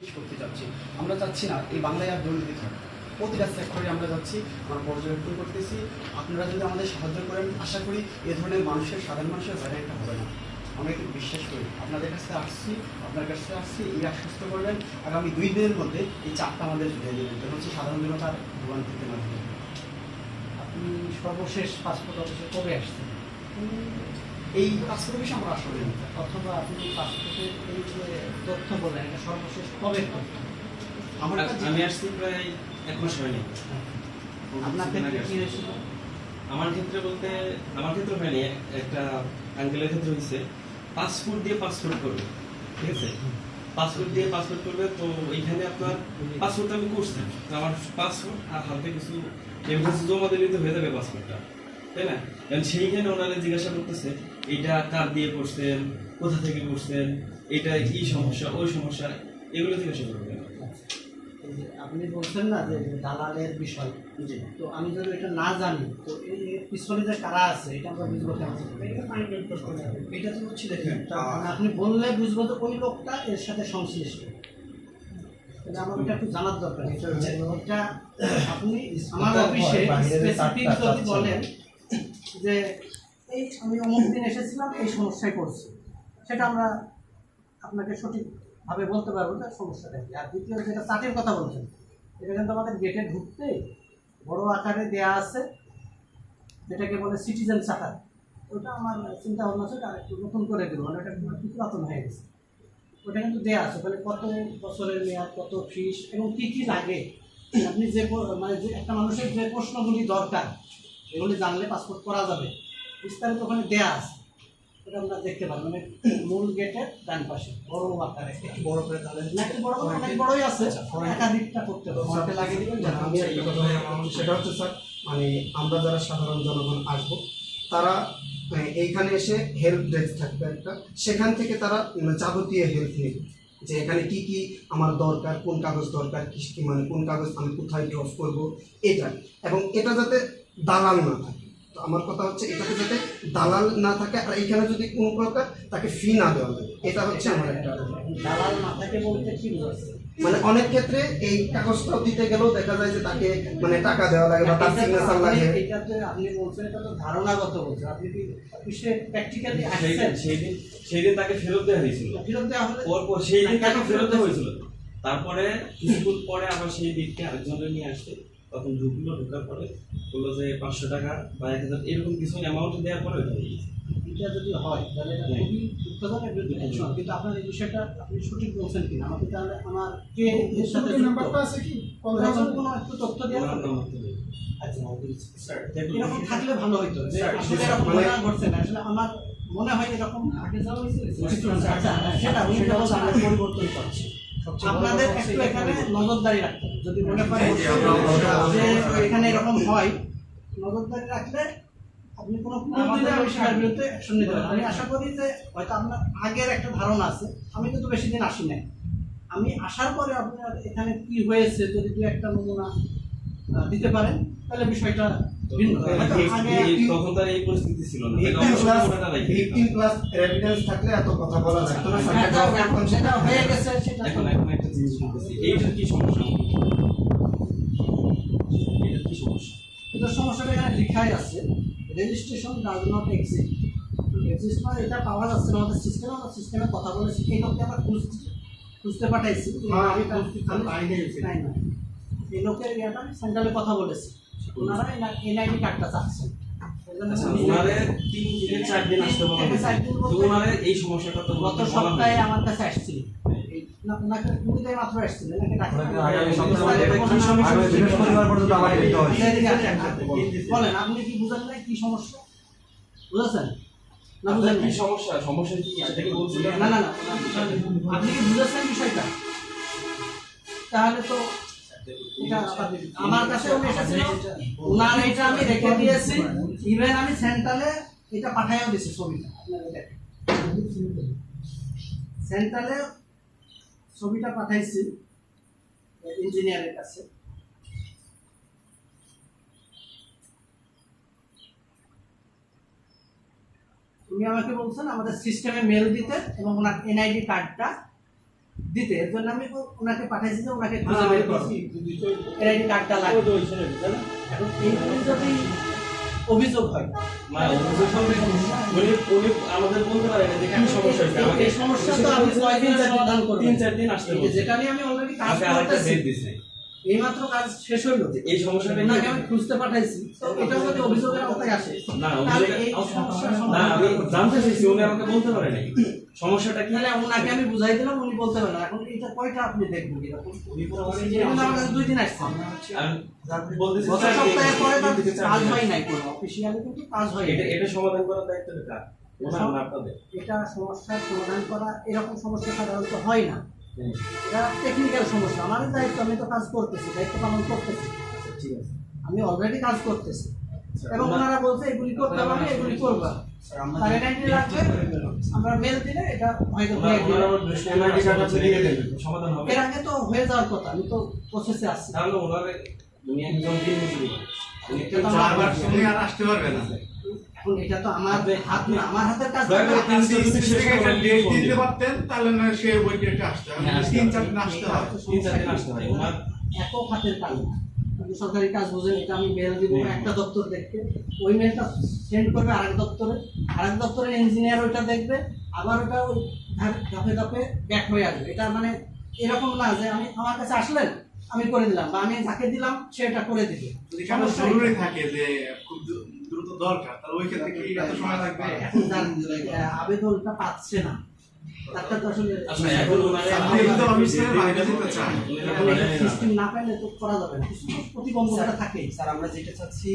করতে চাচ্ছি। আমরা চাচ্ছি না, এই বাংলায় আর দুর্নীতি থাকে প্রতিটা সেক্টরে আমরা যাচ্ছি, আমরা পর্যবেক্ষণ করতেছি। আপনারা যদি আমাদের সাহায্য করেন, আশা করি এ ধরনের মানুষের, সাধারণ মানুষের হয়রানিটা হবে না। আমরা একটু বিশ্বাস করি। আপনাদের কাছে আসছি, আপনার কাছে আসছি এই আশ্বস্ত করবেন। আগামী দুই দিনের মধ্যে এই চাপটা আমাদের জুড়ে দেবেন যেন হচ্ছে সাধারণ জনতার ভোগান্তিতে না আপনি সর্বশেষ পাসপোর্ট অফিসে কবে আসছেন? এই কাজগুলো বিষয়ে আমরা আসলে অথবা আপনি পাসপোর্টের এই যে তথ্য বললেন এটা সর্বশেষ কবে তথ্য আমার আমি আসছি প্রায় এক মাস হয়নি। আপনার ক্ষেত্রে কি হয়েছিল? আমার ক্ষেত্রে বলতে আমার ক্ষেত্রে হয়নি একটা আঙ্কেলের ক্ষেত্রে হয়েছে। পাসপোর্ট দিয়ে পাসপোর্ট করবে ঠিক আছে? পাসপোর্ট দিয়ে পাসপোর্ট করবে তো এইখানে আপনার পাসপোর্ট আমি করছি তো আমার পাসপোর্ট আর হাতে কিছু জমা দিলে হয়ে যাবে পাসপোর্টটা তাই না? কারণ সেইখানে ওনারা জিজ্ঞাসা করতেছে এটা কার দিয়ে করছেন? কোথা থেকে করছেন? এটা কি সমস্যা? ওই সমস্যা? এগুলো জিজ্ঞাসা করবে। এই আপনি বলছেন না যে দালালের বিষয় জি। তো আমি যদি এটা না জানি তো এই পিছনে যে কারা আছে এটা আমরা বুঝব এটা তো হচ্ছে দেখেন মানে আপনি বললে বুঝব যে ওই লোকটা এর সাথে সংশ্লিষ্ট। তাহলে আমার এটা একটু জানার দরকার। এটা এটা আপনি আমার অফিসে স্পেসিফিক যদি বলেন যে এই আমি অমুক দিন এসেছিলাম, এই সমস্যায় পড়ছি। সেটা আমরা আপনাকে সঠিকভাবে বলতে পারব যে সমস্যাটা কি। আর দ্বিতীয় যেটা চাটের কথা বলছেন, এটা কিন্তু আমাদের গেটে ঢুকতে বড় আকারে দেয়া আছে, যেটাকে বলে সিটিজেন চার্টার ওটা আমার চিন্তা ভাবনা আছে আর একটু নতুন করে দেবো মানে ওটা একটু পুরাতন হয়ে গেছে। ওটা কিন্তু দেয়া আছে মানে কত বছরের মেয়াদ, কত ফিস এবং কী কী লাগে? আপনি যে মানে যে একটা মানুষের যে প্রশ্নগুলি দরকার এগুলি জানলে পাসপোর্ট করা যাবে। বিস্তারিত ওখানে দেয়া আছে। ওটা আমরা দেখতে পারি মানে মূল গেটের ডান পাশে বড় আকারে একটু বড় করে তাহলে না একটু বড় বড় অনেক বড়ই আছে। একাধিকটা করতে হবে। ফর্মে লাগিয়ে দিবেন জানা আমি একটা কথা সেটা হচ্ছে স্যার মানে আমরা যারা সাধারণ জনগণ আসব তারা মানে এইখানে এসে হেল্প ডেস্ক থাকবে একটা। সেখান থেকে তারা মানে যাবতীয় হেল্প নেবে। যে এখানে কি কি আমার দরকার কোন কাগজ দরকার কি মানে কোন কাগজ আমি কোথায় ড্রপ করব এটা। এবং এটা যাতে দালাল না থাকে। তো আমার কথা হচ্ছে এটাতে যাতে দালাল না থাকে আর এইখানে যদি কোনো প্রকার তাকে ফি না দেওয়া লাগে এটা হচ্ছে আমার একটা দালাল না থাকে বলতে কি বোঝাচ্ছে মানে অনেক ক্ষেত্রে এই কাগজটাও দিতে গেলেও দেখা যায় যে তাকে মানে টাকা দেওয়া লাগে বা তার সিগনেচার লাগে। এটা তো আপনি বলছেন এটা তো ধারণাগত বলছেন। আপনি কি অফিসে প্র্যাকটিক্যালি আসছেন? সেইদিন সেইদিন তাকে ফেরত দেওয়া হয়েছিল। ফেরত দেওয়া হলে পরপর সেই দিন তাকে ফেরত দেওয়া হয়েছিল। তারপরে কিছুক্ষণ পরে আবার সেই দিককে আরেকজনের নিয়ে আসছে তখন ঢুকলো ঢোকার পরে বলল যে পাঁচশো টাকা বা এক হাজার এরকম কিছু অ্যামাউন্ট দেওয়ার পরে ওইটা হয়ে গেছে। এটা যদি হয় তাহলে এটা খুবই দুঃখজনক একটা। কিন্তু আপনার এই বিষয়টা আপনি সঠিক বলছেন কিনা? আমাকে তাহলে আমার কে? এর সাথে নাম্বারটা আছে কি? কোনো একটু তথ্য দেওয়া আচ্ছা এরকম থাকলে ভালো হইতো। যে আসলে এরকম মানে- ঘটছে না। আসলে আমার মনে হয় এরকম আগে যাওয়া হয়েছে আচ্ছা সেটা সেটা পরিবর্তন করছি। আপনাদের একটু এখানে নজরদারি রাখতে যদি মনে করেন যে এখানে এরকম হয় নজরদারি রাখলে আপনি কোনো ক্লু দিলে আমি বিরুদ্ধে অ্যাকশন নিতে পারি আমি আশা করি যে হয়তো আপনার আগের একটা ধারণা আছে আমি কিন্তু বেশি দিন আসি নাই। আমি আসার পরে আপনার এখানে কি হয়েছে যদি দু একটা নমুনা দিতে পারেন তাহলে বিষয়টা থাকলে এত কথা বলা লাগতো না হ্যাঁ, স্যারকে তা- ড্রপ সেটা হয়ে গেছে সেটা এখন এখন একটা জিনিস বলতেছি কি সমস্যা এটার কি সমস্যা কিন্তু সমস্যাটা এখানে লেখাই আছে registration does not exist exist মানে এটা পাওয়া যাচ্ছে না আমাদের সিস্টেমে আমরা সিস্টেমে কথা বলেছি এই লোককে আমরা খুঁজতে খুঁজতে পাঠাইছি হ্যাঁ, আমি সেটা। নাই না এই লোকের ইয়েটা সেন্ট্রালে কথা বলেছি ওনারা এনআইডি কার্ডটা চাচ্ছেন আচ্ছা গত সপ্তাহে আমার কাছে আসছিল বলেন আপনি কি বুঝেন না কি সমস্যা বুঝেছেন না বুঝেন কি সমস্যা সমস্যা কি না না না আপনি কি বুঝেছেন বিষয়টা তাহলে তো আমার কাছে উনি এসেছিল। এটা আমি রেখে দিয়েছি। ইভেন আমি এটা পাঠাইও ছবিটা। ছবিটা পাঠাইছি ইঞ্জিনিয়ারের কাছে। উনি আমাকে বলছেন আমাদের সিস্টেমে মেল দিতে এবং ওনার এনআইডি কার্ডটা দিতে এর জন্য আমি ওনাকে পাঠাইছি যে ওনাকে খুঁজে বের করো এই কার্ডটা লাগবে এখন এইগুলি যদি অভিযোগ হয়। না অভিযোগ সামনে উনি উনি আমাদের বলতে পারে যে কি সমস্যা হয়েছে এই- সমস্যা তো আমি কয়দিন সমাধান করব? তিন চার দিন আসতে যেটা নিয়ে আমি অলরেডি কাজ আরেকটা করতেছি। এইমাত্র কাজ শেষ হইল এই সমস্যাটা ওনাকে আমি খুঁজতে পাঠাইছি। অভিযোগের আওতায় আসে। না না আমি জানতে চাইছি উনি আমাকে বলতে পারে নাই সমস্যাটা কি? তাহলে ওনাকে আমি বুঝাই দিলাম উনি বলতে পারেন। এখন এটা কয়টা আপনি দেখবেন? এরকম আমার কাছে দুই দিন আসছে। আমি বলতেছি গত স্যার, সপ্তাহের পরে কাজ হয় নাই কোনো। অফিসিয়ালি কিন্তু কাজ হয় এটা এটা সমাধান করার দায়িত্ব কার? এটা সমস্যার সমাধান করা এরকম সমস্যা সাধারণত হয় না। এটা টেকনিক্যাল সমস্যা। আমার দায়িত্ব আমি তো কাজ করতেছি দায়িত্ব পালন করতেছি। আচ্ছা, ঠিক আছে। আমি অলরেডি কাজ করতেছি। এবং ওনারা বলছে এগুলি করতে হবে আমি এগুলি করব। আমরা মেল দিলে এটা হয়ে এর আগে তো হয়ে যাওয়ার কথা আমি তো প্রসেসে আসছি তাহলে ওনার একজন দিন আসতে পারবে না। এখন এটা তো আমার হাত না আমার হাতের কাজ দয়া করে না। তিন চার দিন শেষ একটা করে ডেট ফোন দিতে পারতেন তাহলে না সে ওই ডেটে আসতে। হবে হ্যাঁ, আসতে তিন চার দিন আসতে হয় তিন চার দিন আসতে হয়। ওনার একক হাতের কাজ সরকারি কাজ বোঝেন এটা আমি মেল দিব একটা দপ্তর দেখতে। ওই মেলটা সেন্ড করবে আরেক দপ্তরে। আরেক দপ্তরের ইঞ্জিনিয়ার ওইটা দেখবে। আবার ওটা ওই ধাপ- ধাপে ব্যাক হয়ে আসবে। এটা মানে এরকম না যে আমি আমার কাছে আসলেন আমি করে দিলাম। বা আমি যাকে দিলাম সে এটা করে দিবে। যদি কারও সমস্যা জরুরি থাকে যে খুব দরকার তাহলে ওই ক্ষেত্রে কি এত সময় লাগবে? আবেদনটা পাচ্ছে না। আচ্ছা সিস্টেম না পাইলে তো করা যাবে না। প্রতিবন্ধকতা থাকেই স্যার আমরা যেটা চাচ্ছি